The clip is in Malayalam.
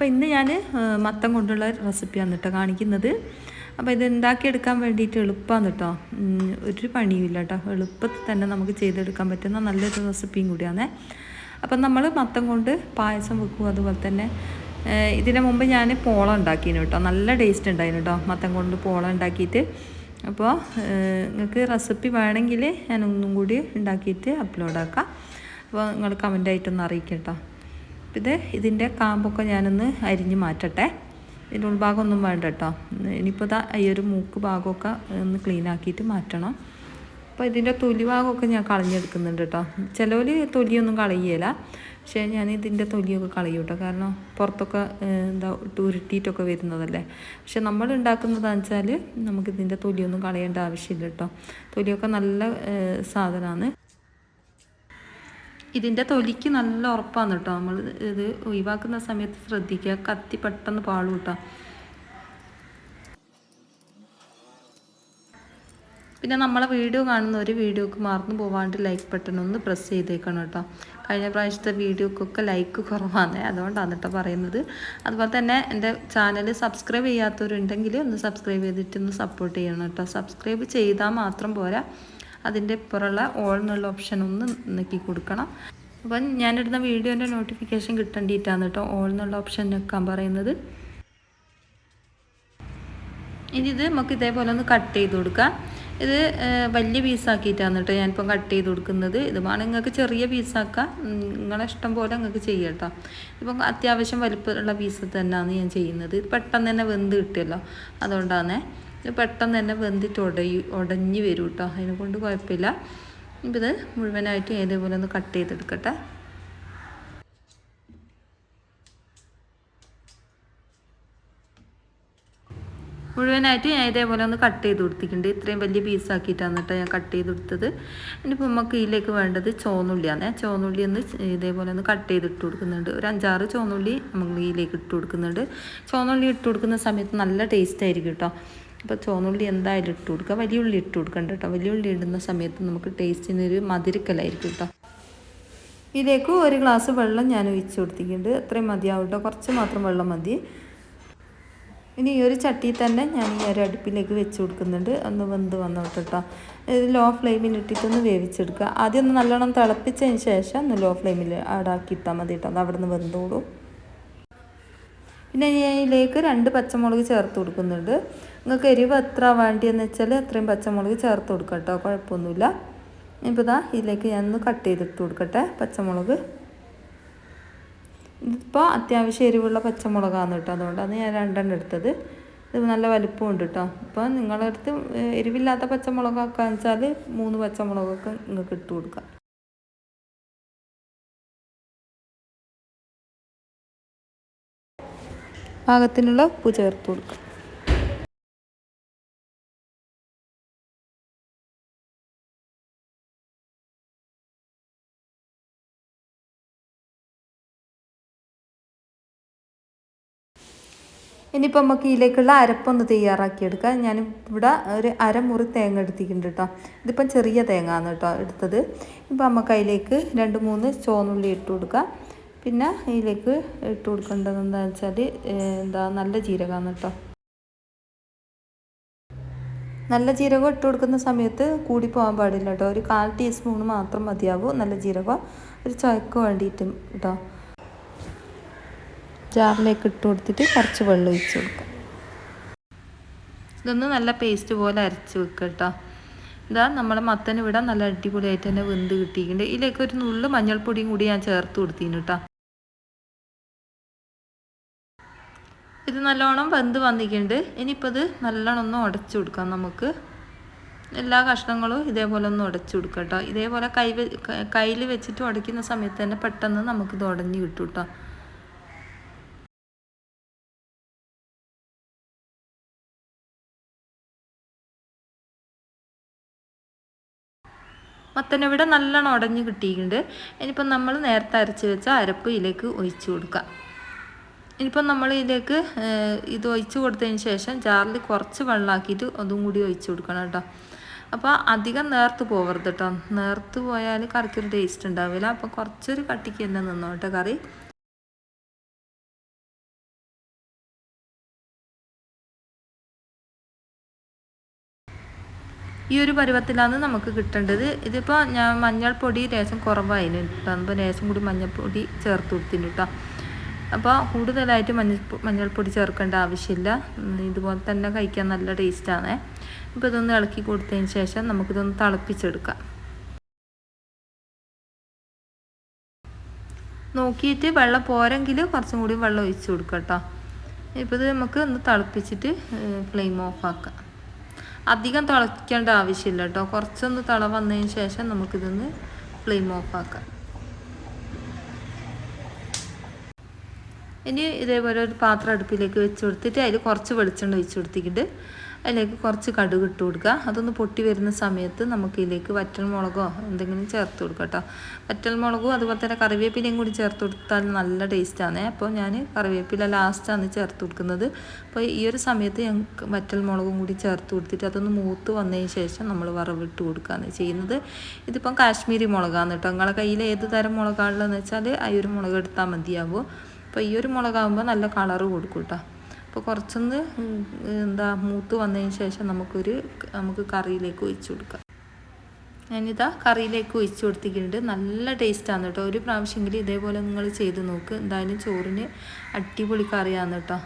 അപ്പോൾ ഇന്ന് ഞാൻ മത്തം കൊണ്ടുള്ള റെസിപ്പിയാണ് കേട്ടോ കാണിക്കുന്നത്. അപ്പോൾ ഇത് ഉണ്ടാക്കിയെടുക്കാൻ വേണ്ടിയിട്ട് എളുപ്പമാണ് കേട്ടോ ഒരു പണിയുമില്ല കേട്ടോ എളുപ്പത്തിൽ തന്നെ നമുക്ക് ചെയ്തെടുക്കാൻ പറ്റുന്ന നല്ലൊരു റെസിപ്പിയും കൂടിയാണ്. അപ്പം നമ്മൾ മത്തം കൊണ്ട് പായസം വെക്കും അതുപോലെ തന്നെ ഇതിന് മുമ്പ് ഞാൻ പോള ഉണ്ടാക്കിയിരുന്നു കേട്ടോ നല്ല ടേസ്റ്റ് ഉണ്ടായിരുന്നു കേട്ടോ മത്തം കൊണ്ട് പോള ഉണ്ടാക്കിയിട്ട്. അപ്പോൾ നിങ്ങൾക്ക് റെസിപ്പി വേണമെങ്കിൽ ഞാൻ ഒന്നും കൂടി ഉണ്ടാക്കിയിട്ട് അപ്ലോഡ് ആക്കാം. അപ്പോൾ നിങ്ങൾ കമന്റ് ആയിട്ടൊന്ന് അറിയിക്കാം കേട്ടോ ഇത് ഇതിന്റെ കാമ്പൊക്കെ ഞാനൊന്ന് അരിഞ്ഞ് മാറ്റട്ടെ. ഇതിന്റെ ഉൾഭാഗം ഒന്നും വേണ്ട കേട്ടോ. ഇനിയിപ്പോൾ ഇതാ ഈ ഒരു മൂക്ക് ഭാഗമൊക്കെ ഒന്ന് ക്ലീൻ ആക്കിയിട്ട് മാറ്റണം. അപ്പോൾ ഇതിന്റെ തൊലി ഭാഗമൊക്കെ ഞാൻ കളഞ്ഞെടുക്കുന്നുണ്ട് കേട്ടോ. ചിലവർ തൊലിയൊന്നും കളയുകയില്ല. പക്ഷേ ഞാൻ ഇതിന്റെ തൊലിയൊക്കെ കളയും കേട്ടോ. കാരണം പുറത്തൊക്കെ എന്താ ഉരുട്ടിയിട്ടൊക്കെ വരുന്നതല്ലേ. പക്ഷെ നമ്മൾ ഉണ്ടാക്കുന്നതെന്ന് വെച്ചാൽ നമുക്കിതിന്റെ തൊലിയൊന്നും കളയേണ്ട ആവശ്യമില്ല കേട്ടോ. തൊലിയൊക്കെ നല്ല സാധനമാണ്. ഇതിന്റെ തൊലിക്ക് നല്ല ഉറപ്പാണ് കേട്ടോ. നമ്മൾ ഇത് ഒഴിവാക്കുന്ന സമയത്ത് ശ്രദ്ധിക്കുക. കത്തി പെട്ടെന്ന് പാളും കേട്ടോ. പിന്നെ നമ്മളെ വീഡിയോ കാണുന്ന ഒരു വീഡിയോക്ക് മറന്നു പോവാണ്ട് ലൈക്ക് ബട്ടൺ ഒന്ന് പ്രസ് ചെയ്തേക്കണം കേട്ടോ. കഴിഞ്ഞ പ്രാവശ്യത്തെ വീഡിയോക്കൊക്കെ ലൈക്ക് കുറവാണ്. അതുകൊണ്ടാണ് കേട്ടോ പറയുന്നത്. അതുപോലെ തന്നെ എന്റെ ചാനൽ സബ്സ്ക്രൈബ് ചെയ്യാത്തവരുണ്ടെങ്കിൽ ഒന്ന് സബ്സ്ക്രൈബ് ചെയ്തിട്ട് ഒന്ന് സപ്പോർട്ട് ചെയ്യണം കേട്ടോ. സബ്സ്ക്രൈബ് ചെയ്താൽ മാത്രം പോരാ. അതിന്റെ ഇപ്പുറമുള്ള ഓൾ എന്നുള്ള ഓപ്ഷൻ ഒന്ന് നെക്കി കൊടുക്കണം. അപ്പം ഞാനിടുന്ന വീഡിയോന്റെ നോട്ടിഫിക്കേഷൻ കിട്ടേണ്ടിയിട്ടാണ് കേട്ടോ ഓൾ എന്നുള്ള ഓപ്ഷൻ നിൽക്കാൻ പറയുന്നത്. ഇനി ഇത് നമുക്ക് ഇതേപോലെ ഒന്ന് കട്ട് ചെയ്ത് കൊടുക്കാം. ഇത് വലിയ പീസാക്കിയിട്ടാണ് കേട്ടോ ഞാനിപ്പം കട്ട് ചെയ്ത് കൊടുക്കുന്നത്. ഇത് വേണം നിങ്ങൾക്ക് ചെറിയ പീസാക്കാം നിങ്ങളെ ഇഷ്ടം പോലെ നിങ്ങൾക്ക് ചെയ്യാം കേട്ടോ. ഇപ്പം അത്യാവശ്യം വലിപ്പമുള്ള പീസ് തന്നെയാണ് ഞാൻ ചെയ്യുന്നത്. ഇത് പെട്ടെന്ന് തന്നെ വെന്ത് കിട്ടിയല്ലോ. അതുകൊണ്ടാണ്. ഇത് പെട്ടെന്ന് തന്നെ വെന്തിട്ട് ഉടയി ഉടഞ്ഞ് വരും കേട്ടോ അതിനെ കൊണ്ട് കുഴപ്പമില്ല. ഇപ്പം ഇത് മുഴുവനായിട്ട് ഏതേപോലെ ഒന്ന് കട്ട് ചെയ്തെടുക്കട്ടെ. മുഴുവനായിട്ട് ഞാൻ ഇതേപോലെ ഒന്ന് കട്ട് ചെയ്ത് കൊടുത്തിട്ടുണ്ട്. ഇത്രയും വലിയ പീസാക്കിയിട്ടാണ് കേട്ടോ ഞാൻ കട്ട് ചെയ്ത് കൊടുത്തത്. ഇനിയിപ്പോൾ നമുക്ക് ഇതിലേക്ക് വേണ്ടത് ചോന്നുള്ളിയാണ് ചോന്നുള്ളി ഒന്ന് ഇതേപോലെ ഒന്ന് കട്ട് ചെയ്ത് ഇട്ട് കൊടുക്കുന്നുണ്ട്. ഒരു അഞ്ചാറ് ചോന്നുള്ളി നമുക്ക് ഇതിലേക്ക് ഇട്ട് കൊടുക്കുന്നുണ്ട്. ചോന്നുള്ളി ഇട്ട് കൊടുക്കുന്ന സമയത്ത് നല്ല ടേസ്റ്റ് ആയിരിക്കും കേട്ടോ അപ്പോൾ ചുവന്നുള്ളി എന്തായാലും ഇട്ട് കൊടുക്കുക. വലിയ ഉള്ളി ഇട്ട് കൊടുക്കണ്ട കേട്ടോ. വലിയ ഉള്ളി ഇടുന്ന സമയത്ത് നമുക്ക് ടേസ്റ്റിനൊരു മധുരക്കലായിരിക്കും കേട്ടോ. ഇതിലേക്ക് ഒരു ഗ്ലാസ് വെള്ളം ഞാൻ ഒഴിച്ച് കൊടുത്തിട്ടുണ്ട്. അത്രയും മതിയാവും കേട്ടോ. കുറച്ച് മാത്രം വെള്ളം മതി. ഇനി ഈ ഒരു ചട്ടിയിൽ തന്നെ ഞാൻ ഈ ഒരു അടുപ്പിലേക്ക് വെച്ച് കൊടുക്കുന്നുണ്ട്. ഒന്ന് വെന്ത് വന്നോട്ടെ കേട്ടോ. ഇത് ലോ ഫ്ലെയിമിൽ ഇട്ടിട്ടൊന്ന് വേവിച്ചെടുക്കുക. ആദ്യം ഒന്ന് നല്ലോണം തിളപ്പിച്ചതിന് ശേഷം ഒന്ന് ലോ ഫ്ലെയിമിൽ ആടാക്കി ഇട്ടാൽ മതി കേട്ടോ. അത് അവിടെ നിന്ന് വെന്തോളും. പിന്നെ ഞാൻ ഇതിലേക്ക് രണ്ട് പച്ചമുളക് ചേർത്ത് കൊടുക്കുന്നുണ്ട്. നിങ്ങൾക്ക് എരിവ് എത്ര വേണ്ടിയെന്ന് വെച്ചാൽ അത്രയും പച്ചമുളക് ചേർത്ത് കൊടുക്കാം കേട്ടോ കുഴപ്പമൊന്നുമില്ല. ഇപ്പോൾ ഇതാ ഇതിലേക്ക് ഞാൻ ഒന്ന് കട്ട് ചെയ്തിട്ട് കൊടുക്കട്ടെ പച്ചമുളക്. ഇതിപ്പോൾ അത്യാവശ്യം എരിവുള്ള പച്ചമുളകാണ് കേട്ടോ അതുകൊണ്ടാണ് ഞാൻ രണ്ടെണ്ണം എടുത്തത്. ഇത് നല്ല വലിപ്പമുണ്ട് കേട്ടോ. ഇപ്പോൾ നിങ്ങളുടെ അടുത്ത് എരിവില്ലാത്ത പച്ചമുളകൊക്കെ വെച്ചാൽ മൂന്ന് പച്ചമുളകൊക്കെ നിങ്ങൾക്ക് ഇട്ട് കൊടുക്കാം. പാകത്തിനുള്ള ഉപ്പ് ചേർത്ത് കൊടുക്കുക. ഇനിയിപ്പോൾ നമുക്ക് ഇതിലേക്കുള്ള അരപ്പൊന്ന് തയ്യാറാക്കിയെടുക്കാം ഞാൻ ഇവിടെ ഒരു അരമുറി തേങ്ങ എടുത്തിട്ടുണ്ട് കേട്ടോ. ഇതിപ്പം ചെറിയ തേങ്ങ ആണ് കേട്ടോ എടുത്തത്. ഇപ്പം നമുക്ക് അതിലേക്ക് രണ്ട് മൂന്ന് ചോന്നുള്ളി ഇട്ട് കൊടുക്കാം. പിന്നെ ഇതിലേക്ക് ഇട്ട് കൊടുക്കേണ്ടത് എന്താണെന്ന് വെച്ചാൽ എന്താ നല്ല ജീരകമാണ് കേട്ടോ. നല്ല ജീരകം ഇട്ട് കൊടുക്കുന്ന സമയത്ത് കൂടി പോകാൻ പാടില്ല കേട്ടോ. ഒരു കാൽ ടീസ്പൂൺ മാത്രം മതിയാവും. നല്ല ജീരകം ഒരു ചുവക്ക് വേണ്ടിയിട്ട് കേട്ടോ. ജാറിലേക്ക് ഇട്ട് കൊടുത്തിട്ട് കുറച്ച് വെള്ളം ഒഴിച്ച് കൊടുക്കാം ഇതൊന്ന് നല്ല പേസ്റ്റ് പോലെ അരച്ച് വെക്കുക കേട്ടോ. ഇതാ നമ്മളെ മത്തൻ ഇവിടെ നല്ല അടിപൊളിയായിട്ട് തന്നെ വെന്ത് കിട്ടിയിട്ടുണ്ട്. ഇതിലേക്ക് ഒരു നുള്ളു മഞ്ഞൾപ്പൊടിയും കൂടി ഞാൻ ചേർത്ത് കൊടുത്തിന് കേട്ടോ. ഇത് നല്ലോണം വെന്ത് വന്നിട്ടുണ്ട്. ഇനിയിപ്പോൾ ഇത് നല്ലോണം ഒന്ന് ഉടച്ചു കൊടുക്കാം നമുക്ക്. എല്ലാ കഷ്ണങ്ങളും ഇതേപോലെ ഒന്ന് ഉടച്ചു കൊടുക്കാം കേട്ടോ ഇതേപോലെ കൈ കയ്യിൽ വെച്ചിട്ട് ഉടയ്ക്കുന്ന സമയത്ത് തന്നെ പെട്ടെന്ന് നമുക്കിത് ഉടഞ്ഞ് കിട്ടും കേട്ടോ മത്തനിവിടെ നല്ലോണം ഉടഞ്ഞ് കിട്ടിയിട്ടുണ്ട്. ഇനിയിപ്പം നമ്മൾ നേരത്തെ അരച്ച് വെച്ച അരപ്പ് ഇതിലേക്ക് ഒഴിച്ചു കൊടുക്കാം. ഇനിയിപ്പം നമ്മൾ ഇതിലേക്ക് ഇത് ഒഴിച്ച് കൊടുത്തതിന് ശേഷം ജാറിൽ കുറച്ച് വെള്ളമാക്കിയിട്ട് അതും കൂടി ഒഴിച്ച് കൊടുക്കണം കേട്ടോ. അപ്പോൾ അധികം നേർത്ത് പോകരുത് കേട്ടോ. നേർത്ത് പോയാൽ കറിക്കൊരു ടേസ്റ്റ് ഉണ്ടാവില്ല. അപ്പോൾ കുറച്ചൊരു കട്ടിക്ക് തന്നെ നിന്നോ കേട്ടോ കറി. ഈ ഒരു പരുവത്തിലാണ് നമുക്ക് കിട്ടേണ്ടത്. ഇതിപ്പോൾ ഞാൻ മഞ്ഞൾപ്പൊടി രസം കുറവായിരുന്നു കേട്ടോ അപ്പോൾ രസം കൂടി മഞ്ഞൾപ്പൊടി ചേർത്ത് കൊടുത്തിട്ടുണ്ട് കേട്ടോ. അപ്പോൾ കൂടുതലായിട്ട് മഞ്ഞൾ മഞ്ഞൾപ്പൊടി ചേർക്കേണ്ട ആവശ്യമില്ല. ഇതുപോലെ തന്നെ കഴിക്കാൻ നല്ല ടേസ്റ്റാണ്. ഇപ്പോൾ ഇതൊന്ന് ഇളക്കി കൊടുത്തതിന് ശേഷം നമുക്കിതൊന്ന് തിളപ്പിച്ചെടുക്കാം. നോക്കിയിട്ട് വെള്ളം പോരെങ്കിൽ കുറച്ചും കൂടി വെള്ളം ഒഴിച്ച് കൊടുക്കാം കേട്ടോ. ഇപ്പോൾ ഇത് നമുക്ക് ഒന്ന് തിളപ്പിച്ചിട്ട് ഫ്ലെയിം ഓഫ് ആക്കാം. അധികം തിളയ്ക്കേണ്ട ആവശ്യമില്ല കേട്ടോ. കുറച്ചൊന്ന് തിള വന്നതിന് ശേഷം നമുക്കിതൊന്ന് ഫ്ലെയിം ഓഫ് ആക്കാം. ഇനി ഇതേപോലെ ഒരു പാത്രം അടുപ്പിലേക്ക് വെച്ച് കൊടുത്തിട്ട് അതിൽ കുറച്ച് വെളിച്ചെണ്ണ ഒഴിച്ച് കൊടുത്തിട്ട് അതിലേക്ക് കുറച്ച് കടുക് ഇട്ട് കൊടുക്കുക. അതൊന്ന് പൊട്ടി വരുന്ന സമയത്ത് നമുക്ക് ഇതിലേക്ക് വറ്റൽ മുളകോ എന്തെങ്കിലും ചേർത്ത് കൊടുക്കുക കേട്ടോ. വറ്റൽ മുളകും അതുപോലെ തന്നെ കറിവേപ്പിലയും കൂടി ചേർത്ത് കൊടുത്താൽ നല്ല ടേസ്റ്റാണ് അപ്പോൾ ഞാൻ കറിവേപ്പില ലാസ്റ്റാണ് ചേർത്ത് കൊടുക്കുന്നത്. അപ്പോൾ ഈ ഒരു സമയത്ത് ഞങ്ങൾക്ക് വറ്റൽ മുളകും കൂടി ചേർത്ത് കൊടുത്തിട്ട് അതൊന്ന് മൂത്ത് വന്നതിന് ശേഷം നമ്മൾ വറവിട്ട് കൊടുക്കുകയാണ് ചെയ്യുന്നത്. ഇതിപ്പം കാശ്മീരി മുളകാണ് കേട്ടോ. നിങ്ങളെ കയ്യിൽ ഏത് തരം മുളകാണുള്ളതെന്ന് വെച്ചാൽ ആ ഒരു മുളക് എടുത്താൽ മതിയാവും. അപ്പോൾ ഈ ഒരു മുളകാകുമ്പോൾ നല്ല കളർ കൊടുക്കും കേട്ടോ അപ്പോൾ കുറച്ചൊന്ന് എന്താ മൂത്ത് വന്നതിന് ശേഷം നമുക്കൊരു നമുക്ക് കറിയിലേക്ക് ഒഴിച്ചു കൊടുക്കാം. ഞാനിതാ കറിയിലേക്ക് ഒഴിച്ചു കൊടുത്തിട്ടുണ്ട്. നല്ല ടേസ്റ്റാണ് കേട്ടോ. ഒരു പ്രാവശ്യമെങ്കിലും ഇതേപോലെ നിങ്ങൾ ചെയ്ത് നോക്ക്. എന്തായാലും ചോറിന് അടിപൊളി കറിയാണ് കേട്ടോ.